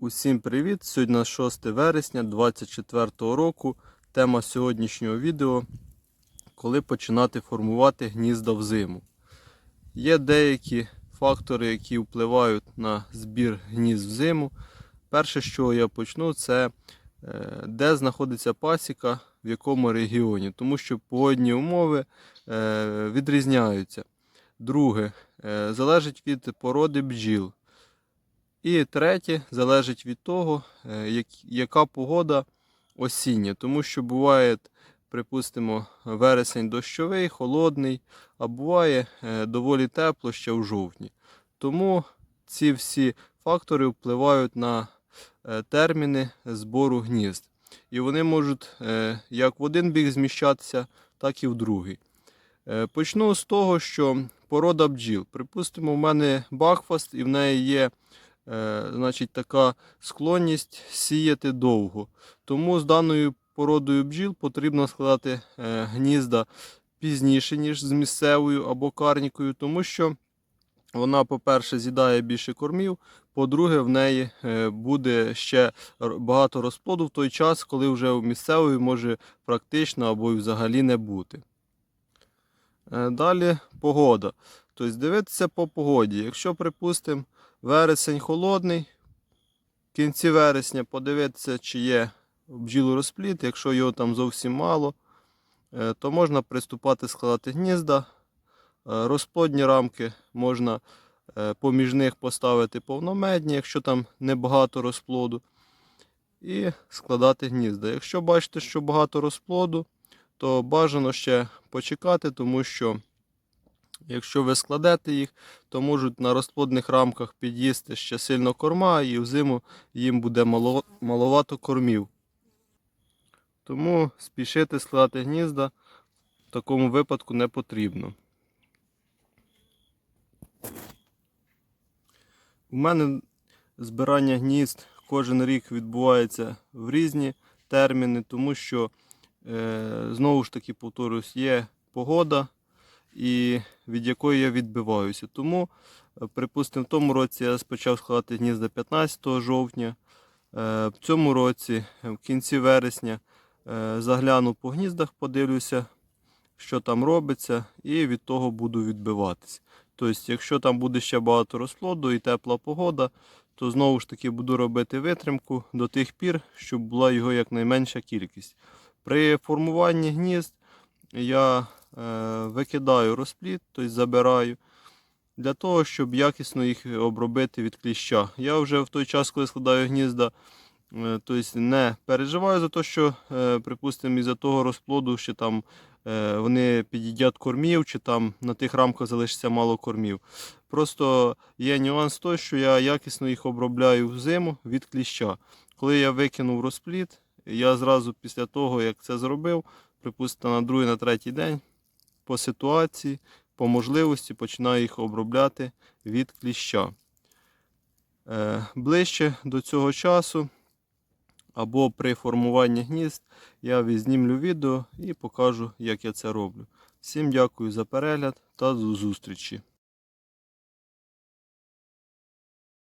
Усім привіт! Сьогодні на 6 вересня 2024 року. Тема сьогоднішнього відео коли починати формувати гнізда взиму. Є деякі фактори, які впливають на збір гнізд взиму. Перше, з чого я почну, це е, де знаходиться пасіка, в якому регіоні, тому що погодні умови е, відрізняються. Друге, е, залежить від породи бджіл. І третє залежить від того, яка погода осіння. Тому що буває, припустимо, вересень дощовий, холодний, а буває е, доволі тепло ще в жовтні. Тому ці всі фактори впливають на е, терміни збору гнізд. І вони можуть е, як в один бік зміщатися, так і в другий. Почну з того, що порода бджіл. Припустимо, в мене бахфаст, і в неї є значить, така склонність сіяти довго. Тому з даною породою бджіл потрібно складати е, гнізда пізніше, ніж з місцевою або карнікою, тому що вона, по-перше, з'їдає більше кормів, по-друге, в неї е, буде ще багато розплоду в той час, коли вже у місцевої може практично або й взагалі не бути. Е, Далі погода. Тобто дивитися по погоді. Якщо, припустимо, вересень холодний, в кінці вересня подивитися, чи є бджілорозплід. Якщо його там зовсім мало, е, то можна приступати складати гнізда. Е, Розплодні рамки можна е, поміж них поставити повномедні, якщо там небагато розплоду. І складати гнізда. Якщо бачите, що багато розплоду, то бажано ще почекати, тому що якщо ви складете їх, то можуть на розплодних рамках під'їсти ще сильно корма, і взиму їм буде мало, маловато кормів. Тому спішити складати гнізда в такому випадку не потрібно. У мене збирання гнізд кожен рік відбувається в різні терміни, тому що, е, знову ж таки, повторюсь, є погода, і від якої я відбиваюся. Тому, е, припустимо, в тому році я почав складати гнізда 15 жовтня. Е, В цьому році, в кінці вересня, загляну по гніздах, подивлюся, що там робиться, і від того буду відбиватися. Тобто, якщо там буде ще багато розплоду і тепла погода, то знову ж таки буду робити витримку до тих пір, щоб була його якнайменша кількість. При формуванні гнізд я е, викидаю розплід, тобто забираю, для того, щоб якісно їх обробити від кліща. Я вже в той час, коли складаю гнізда, е, тобто не переживаю за те, що, е, припустимо, із-за того розплоду, що там е, вони під'їдять кормів, чи там на тих рамках залишиться мало кормів. Просто є нюанс той, що я якісно їх обробляю взиму від кліща. Коли я викинув розплід, я зразу після того, як це зробив, припустимо, на другий, на третій день по ситуації, по можливості починаю їх обробляти від кліща. Ближче до цього часу або при формуванні гнізд я відзнімлю відео і покажу, як я це роблю. Всім дякую за перегляд та до зустрічі!